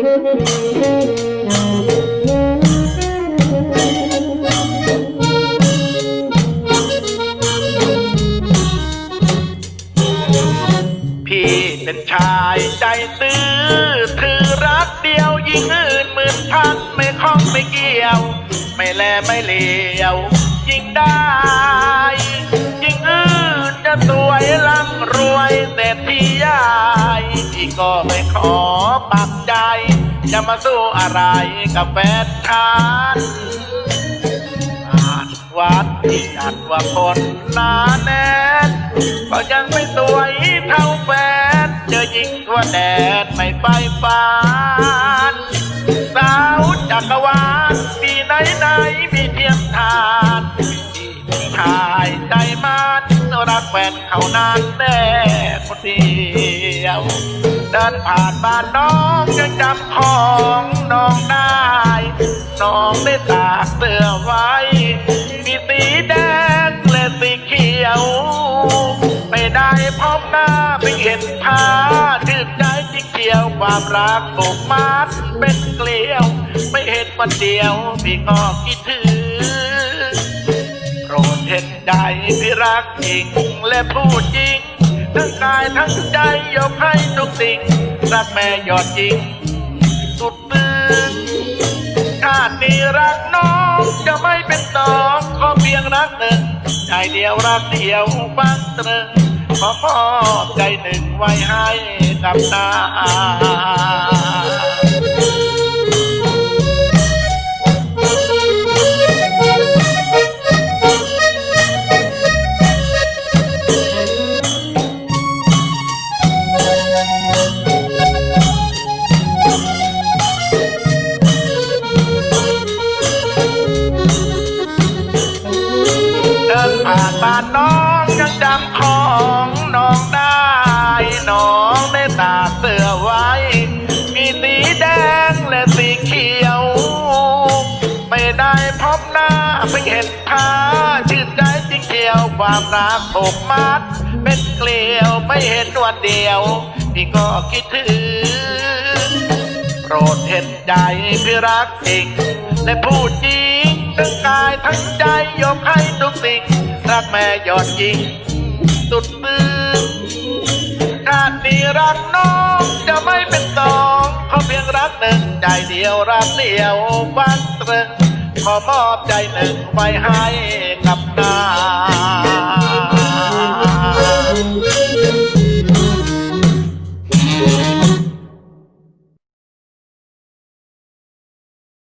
พี่เป็นชายใจตื้อถือรักเดียวยิ่งอื่นหมื่นพันไม่ข้องไม่เกี่ยว ไม่แลไม่เหลียว ยิ่งได้ ยิ่งอื่นจะสวยร่ำรวยแต่ที่ยายพี่ก็ไม่ขอปัก จะมาสู้อะไรกับแฟนฉันอาจวัดที่จัดว่าคนหนาแน่นก็ยังไม่สวยเท่าแฟนเจอยิงทั่วแดนไม่ไปฝันสาวจักรวาลปีไหนไหนมีเทียมทานที่ชายใจมันรักแฟนเขานานแน่คนเดียว เดินผ่านบ้านน้องยังจำของน้องได้ น้องได้ตากเสื้อไว้ มีสีแดงและสีเขียว ไม่ได้พบหน้าเพิ่งเห็นผ้าชื่นใจจริงเดียวความรักผูกมัดเป็นเกลียว ไม่เห็นวันเดียวพี่ก็คิดถึงโปรดเห็นใจพี่รักจริงและพูดจริง ทั้งกายทั้งใจยกให้ทุกสิ่งรักแม่ยอดจริง สุดซึ้งชาตินี้รักน้องจะไม่เป็นตองขอเพียงรักหนึ่งใจเดียวรักเดียวฟังตรึงขอพ่อใจหนึ่งไว้ให้กับนา ผ่านบ้านน้องยังจำของน้องได้ น้องได้ตากเสื้อไว้ มีสีแดงและสีเขียว ไม่ได้พบหน้าเพิ่งเห็นผ้าชื่นใจจริงเดียวความรักผูกมัด เป็นเกลียวไม่เห็นวันเดียว พี่ก็คิดถึงโปรดเห็นใจพี่รักจริงและพูดจริงทั้งกายทั้งใจยกให้ทุกสิ่ง รักแม่ยอดจริง สุดซึ้งชาตินี้รักน้องจะไม่เป็นตองขอเพียงรักหนึ่งใจเดียวรักเดียวบันตรึงขอมอบใจหนึ่งไว้ให้กับนา